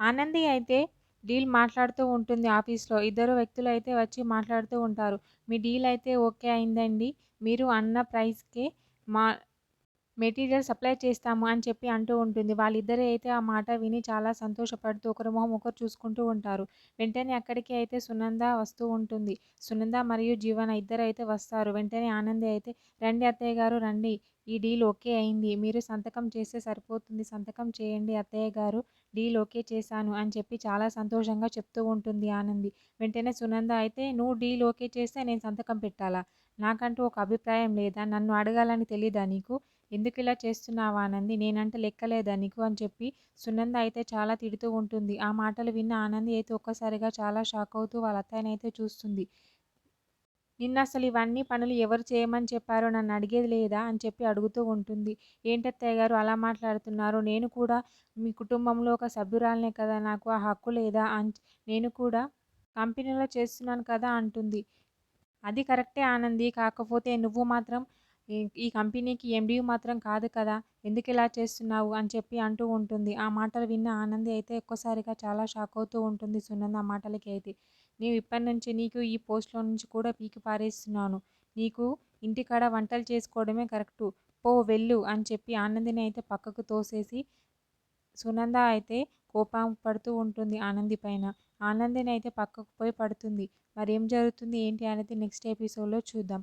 ఆనంది అయితే డీల్ మాట్లాడుతూ ఉంటుంది ఆఫీస్లో. ఇద్దరు వ్యక్తులు అయితే వచ్చి మాట్లాడుతూ ఉంటారు. మీ డీల్ అయితే ఓకే అయిందండి. మీరు అన్న ప్రైస్కే మా మెటీరియల్ సప్లై చేస్తాము అని చెప్పి అంటూ ఉంటుంది. వాళ్ళిద్దరే అయితే ఆ మాట విని చాలా సంతోషపడుతూ ఒకరి మొహం ఒకరు చూసుకుంటూ ఉంటారు. వెంటనే అక్కడికి అయితే సునంద వస్తూ ఉంటుంది. సునంద మరియు జీవన ఇద్దరు అయితే వస్తారు. వెంటనే ఆనంది అయితే రండి అత్తయ్య గారు రండి. ఈ డీల్ ఓకే అయింది. మీరు సంతకం చేస్తే సరిపోతుంది. సంతకం చేయండి అత్తయ్య గారు. డీల్ ఓకే చేశాను అని చెప్పి చాలా సంతోషంగా చెప్తూ ఉంటుంది ఆనంది. వెంటనే సునంద అయితే నువ్వు డీల్ ఓకే చేస్తే నేను సంతకం పెట్టాలా? నాకంటూ ఒక అభిప్రాయం లేదా? నన్ను అడగాలని తెలీదా నీకు? ఎందుకు ఇలా చేస్తున్నావా ఆనంది నేనంటే లెక్కలేదా నీకు? అని చెప్పి సునంద అయితే చాలా తిడుతూ ఉంటుంది. ఆ మాటలు విన్న ఆనంది అయితే ఒక్కసారిగా చాలా షాక్ అవుతూ వాళ్ళ అత్తయ్యనైతే చూస్తుంది. నిన్న అసలు ఇవన్నీ పనులు ఎవరు చేయమని చెప్పారో నన్ను అడిగేది లేదా అని చెప్పి అడుగుతూ ఉంటుంది. ఏంటత్తయ్య గారు అలా మాట్లాడుతున్నారు? నేను కూడా మీ కుటుంబంలో ఒక సభ్యురాలనే కదా? నాకు ఆ హక్కు లేదా? అని నేను కూడా కంపెనీలో చేస్తున్నాను కదా? అంటుంది. అది కరెక్టే ఆనంది. కాకపోతే నువ్వు మాత్రం ఈ- ఈ కంపెనీకి ఎండి మాత్రం కాదు కదా ఎందుకు ఇలా చేస్తున్నావు అని చెప్పి అంటూ ఉంటుంది. ఆ మాటలు విన్న ఆనంది అయితే ఒక్కసారిగా చాలా షాక్ అవుతూ ఉంటుంది సునంద ఆ మాటలకి అయితే. నేను ఇప్పటి నుంచి నీకు ఈ పోస్ట్లో నుంచి కూడా పీకి పారేస్తున్నాను. నీకు ఇంటికాడ వంటలు చేసుకోవడమే కరెక్టు. పో వెళ్ళు అని చెప్పి ఆనందిని అయితే పక్కకు తోసేసి సునంద అయితే కోపం పడుతూ ఉంటుంది ఆనంది పైన. ఆనందిని అయితే పక్కకు పోయి పడుతుంది. మరి ఏం జరుగుతుంది? ఏంటి అనేది నెక్స్ట్ ఎపిసోడ్లో చూద్దాం.